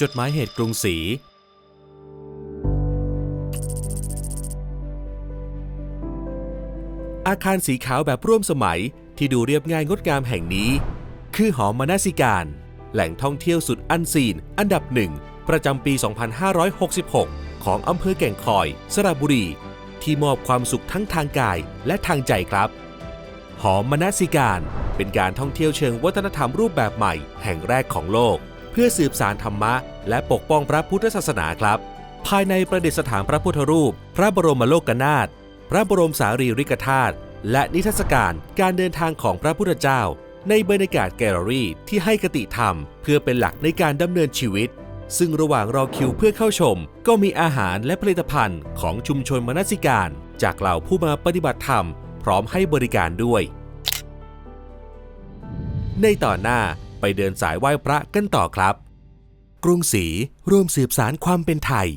จดหมายเหตุกรุงศรี อาคารสีขาวแบบร่วมสมัยที่ดูเรียบง่ายงดงามแห่งนี้ คือหอมนสิการ แหล่งท่องเที่ยวสุดอันซีน อันดับหนึ่ง ประจำปี 2566 ของอำเภอแก่งคอย สระบุรี ที่มอบความสุขทั้งทางกายและทางใจครับ หอมนสิการ เป็นการท่องเที่ยวเชิงวัฒนธรรมรูปแบบใหม่ แห่งแรกของโลก เพื่อสืบสารธรรมะ และปกป้องพระพุทธศาสนาครับ ภายในประดิษฐานพระพุทธรูป พระบรมโลกนาถพระบรมสารีริกธาตุและนิทรรศการการเดินทางของพระพุทธเจ้า ในบรรยากาศแกลเลอรี่ที่ให้กติธรรม เพื่อเป็นหลักในการดำเนินชีวิต ซึ่งระหว่างรอคิวเพื่อเข้าชม ก็มีอาหารและผลิตภัณฑ์ของชุมชนมนสิการ จากเหล่าผู้มาปฏิบัติธรรม พร้อมให้บริการด้วย ในตอนหน้า ไปเดินสายไหว้พระกันต่อครับ กรุงศรีร่วมสืบสารความเป็นไทย